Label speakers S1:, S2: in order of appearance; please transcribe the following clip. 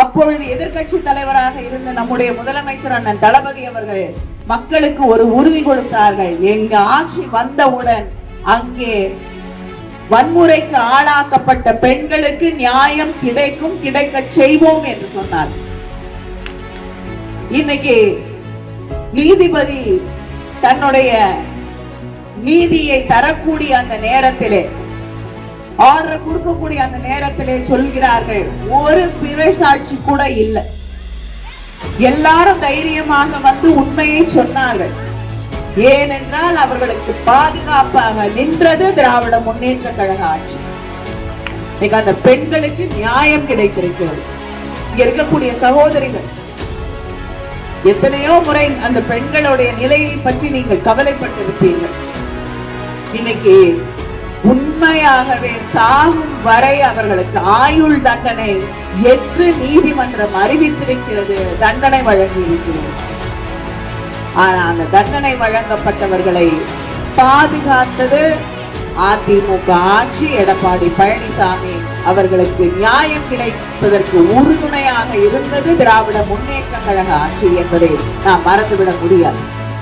S1: அப்பொழுது எதிர்கட்சி தலைவராக இருந்த நம்முடைய முதலமைச்சர் அண்ணன் தளபதி அவர்கள் மக்களுக்கு ஒரு உறுதி கொடுத்தார்கள். எங்க ஆட்சி வந்தவுடன் அங்கே வன்முறைக்கு ஆளாக்கப்பட்ட பெண்களுக்கு நியாயம் கிடைக்கும் கிடைக்க செய்வோம் என்று சொன்னார். இன்னைக்கு நீதிபதி தன்னுடைய நீதியை தரக்கூடிய அந்த நேரத்திலே ஆர்டர் கொடுக்கக்கூடிய அந்த நேரத்திலே சொல்கிறார்கள் ஒரு பிறசாட்சி கூட இல்லை. எல்லாரும் தைரியமாக வந்து உண்மையை சொன்னார்கள். ஏனென்றால் அவர்களுக்கு பாதுகாப்பாக நின்றது திராவிட முன்னேற்ற கழக ஆட்சி. இன்னைக்கு அந்த பெண்களுக்கு நியாயம் கிடைத்திருக்கிறது. இங்க இருக்கக்கூடிய சகோதரிகள் எத்தனையோ முறை அந்த பெண்களுடைய நிலையை பற்றி நீங்கள் கவலைப்பட்டிருப்பீர்கள். இன்னைக்கு உண்மையாகவே சாகும் வரை அவர்களுக்கு ஆயுள் தண்டனை என்று நீதிமன்றம் அறிவித்திருக்கிறது. தண்டனை வழங்கி இருக்கிறது ஆனா அந்த தண்டனை வழங்கப்பட்டவர்களை பாதுகாத்தது அதிமுக ஆட்சி. எடப்பாடி பழனிசாமி அவர்களுக்கு நியாயம் கிடைப்பதற்கு உறுதுணையாக இருந்தது திராவிட முன்னேற்ற கழக ஆட்சி என்பதை நாம் மறந்துவிட முடியாது.